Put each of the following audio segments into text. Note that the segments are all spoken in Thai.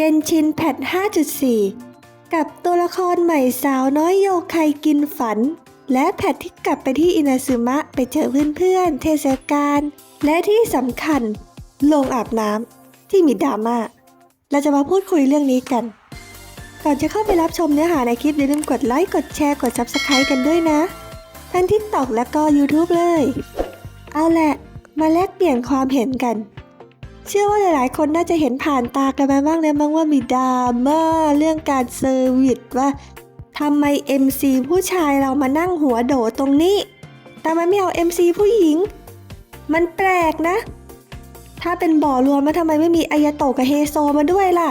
กนชินแพท 5.4 กับตัวละครใหม่สาวน้อยโยไคกินฝัน และแพทที่กลับไปที่อินาซึมะไปเจอเพื่อนๆ เทศกาลและที่สำคัญโรงอาบน้ำที่มีดราม่าเราจะมาพูดคุยเรื่องนี้กัน ก่อนจะเข้าไปรับชมเนื้อหาในคลิปอย่าลืมกดไลค์ กดแชร์ กด Subscribe กันด้วยนะ ทั้ง TikTok และก็ YouTube เลย เอาแหละ มาแลกเปลี่ยนความเห็นกัน เชื่อว่าหลายๆ คนน่าจะเห็นผ่านตากันมาบ้างแล้วบ้างว่ามีดราม่าเรื่องการเซอร์วิสว่าทำไม MC ผู้ชายเรามานั่งหัวโดตรงนี้ แต่มันไม่เอา MC ผู้หญิง มันแปลกนะ ถ้าเป็นบ่อรวมแล้วทำไมไม่มีอายโตกับเฮโซมาด้วยล่ะ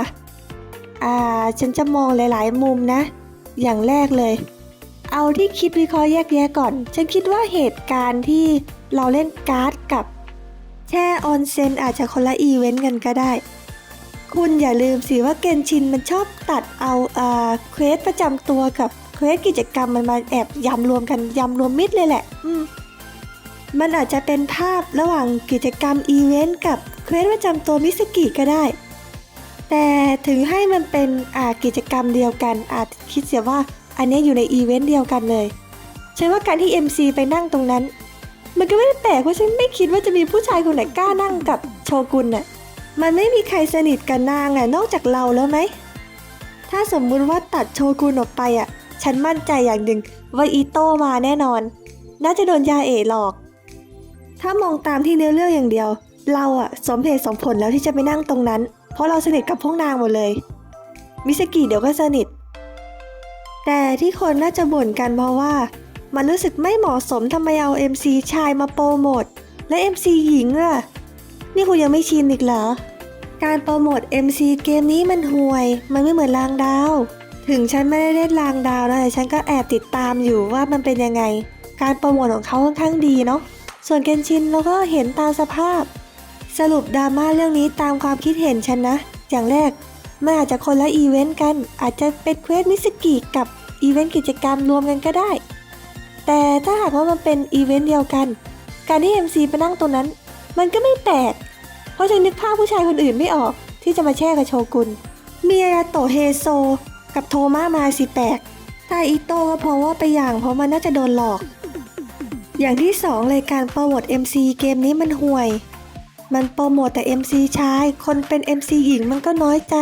อ่า ฉันจะมองหลาย ๆ มุมนะ อย่างแรกเลย เอาที่คิดวิเคราะห์แยกแยะก่อน ฉันคิดว่าเหตุการณ์ที่เราเล่นการ์ดกับ แช่ออนเซ็นอาจจะคนละอีเวนต์กันก็ได้ คุณอย่าลืมสิว่าเกนชินมันชอบตัดเอาอ่าเควสประจำตัวกับเควสกิจกรรมมันมาแอบยำรวมกันยำรวมมิดเลยแหละ อืมมันอาจจะเป็นภาพระหว่างกิจกรรมอีเวนต์กับเควสประจำตัวมิสกิก็ได้ แต่ถึงให้มันเป็นอ่ากิจกรรมเดียวกัน อาจคิดเสียว่าอันนี้อยู่ในอีเวนต์เดียวกันเลยฉันว่าการที่ MC ไปนั่งตรงนั้น มันก็ไม่ได้แปลกเพราะฉันไม่คิดว่าจะมีผู้ชายคนไหนกล้านั่งกับโชกุนน่ะ มันไม่มีใครสนิทกับนางอะนอกจากเราแล้วไหม ถ้าสมมุติว่าตัดโชกุนออกไปอะ ฉันมั่นใจอย่างหนึ่งว่าอีโต้มาแน่นอน น่าจะโดนยาเอะหลอก ถ้ามองตามที่เนื้อเรื่องอย่างเดียว เราอะสมเหตุสมผลแล้วที่จะไปนั่งตรงนั้น เพราะเราสนิทกับพวกนางหมดเลย มิสกิเดี๋ยวก็สนิท แต่ที่คนน่าจะบ่นกันเพราะว่า มันรู้สึกไม่เหมาะสมทำไมเอา MC ชายมาโปรโมทและ MC หญิงอะนี่คุณยังไม่ชินอีกเหรอ การโปรโมท MC เกมนี้มันห่วย มันไม่เหมือนรางดาว ถึงฉันไม่ได้เล่นรางดาวนะแต่ฉันก็แอบติดตามอยู่ว่ามันเป็นยังไง การโปรโมทของเขาค่อนข้างดีเนาะส่วนเกนชินเราก็เห็นตามสภาพ สรุปดราม่าเรื่องนี้ตามความคิดเห็นฉันนะ อย่างแรกมันอาจจะคนละอีเวนต์กัน อาจจะเป็นเควสมิสกิกับอีเวนต์กิจกรรมรวมกันก็ได้ แต่ถ้าหากว่ามันเป็นอีเวนต์เดียวกัน การที่ MC ไปนั่งตรงนั้น มันก็ไม่แปลก เพราะฉันนึกภาพผู้ชายคนอื่นไม่ออก ที่จะมาแช่กับโชกุนมีอายาโตเฮโซ กับโทมามาสิแปลกถ้าอิโตก็เพราะว่าไปอย่างเพราะมันน่าจะโดนหลอก อย่างที่สองเลยการโปรโมท MC เกมนี้มันห่วย มันโปรโมทแต่ MC ชาย คนเป็น MC หญิงมันก็น้อยใจ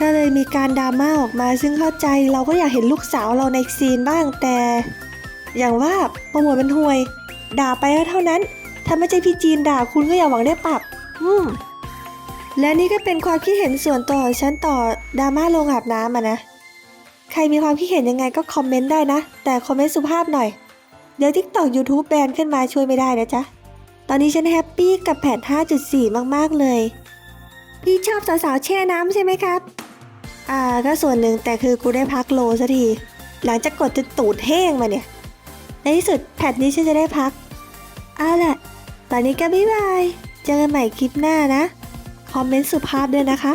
ก็เลยมีการดราม่าออกมาซึ่งเข้าใจเราก็อยากเห็นลูกสาวเราในซีนบ้างแต่ อย่างว่าโปรโมทมันห่วย ด่าไปก็เท่านั้น ถ้าไม่ใช่พี่จีนด่าคุณก็อย่าหวังได้ปรับ อืมและนี่ก็เป็นความคิดเห็นส่วนตัวของฉันต่อดราม่าโรงอาบน้ำอะนะ ใครมีความคิดเห็นยังไงก็คอมเมนต์ได้นะ แต่คอมเมนต์สุภาพหน่อย เดี๋ยว TikTok YouTube แบนขึ้นมาช่วยไม่ได้นะจ๊ะ ตอนนี้ฉันแฮปปี้กับแพท5.4 มากๆเลย พี่ชอบสาวๆแช่น้ำใช่ไหมครับ อ่าก็ส่วนหนึ่งแต่คือกูได้พักโลสักที หลังจากกดจะตูดแห้งมาเนี่ย ในที่สุดแพทนี้ฉันจะได้พัก เอาล่ะ ตอนนี้ก็บ๊ายบาย เจอกันใหม่คลิปหน้านะ คอมเมนต์สุภาพด้วยนะคะ